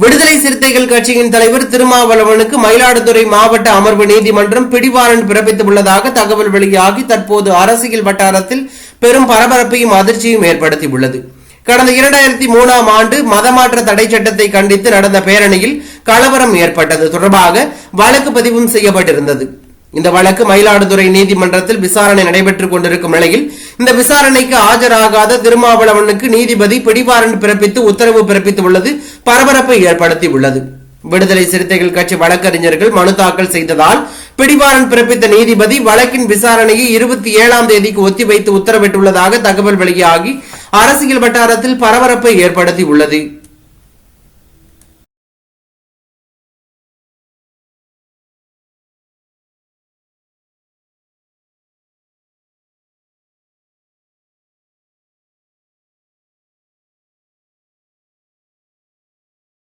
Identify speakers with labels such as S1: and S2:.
S1: விடுதலை சிறுத்தைகள் கட்சியின் தலைவர் திருமாவளவனுக்கு மயிலாடுதுறை மாவட்ட அமர்வு நீதிமன்றம் பிடிவாரண்ட் பிறப்பித்துள்ளதாக தகவல் வெளியாகி தற்போது அரசியல் வட்டாரத்தில் பெரும் பரபரப்பையும் அதிர்ச்சியும் ஏற்படுத்தியுள்ளது. கடந்த இரண்டாயிரத்தி மூணாம் ஆண்டு மதமாற்ற தடை சட்டத்தை கண்டித்து நடந்த பேரணியில் கலவரம் ஏற்பட்டது. தொடர்பாக வழக்கு பதிவும் செய்யப்பட்டிருந்தது. இந்த வழக்கு மயிலாடுதுறை நீதிமன்றத்தில் விசாரணை நடைபெற்றுக் கொண்டிருக்கும் நிலையில் இந்த விசாரணைக்கு ஆஜராகாத திருமாவளவனுக்கு நீதிபதி பிடிவாரண்ட் பிறப்பித்து உத்தரவு பிறப்பித்துள்ளது பரபரப்பை ஏற்படுத்தி உள்ளது. விடுதலை சிறுத்தைகள் கட்சி வழக்கறிஞர்கள் மனு தாக்கல் செய்ததால் பிடிவாரண்ட் பிறப்பித்த நீதிபதி வழக்கின் விசாரணையை இருபத்தி ஏழாம் தேதிக்கு ஒத்திவைத்து உத்தரவிட்டுள்ளதாக தகவல் வெளியாகி அரசியல் வட்டாரத்தில் பரபரப்பை ஏற்படுத்தி உள்ளது.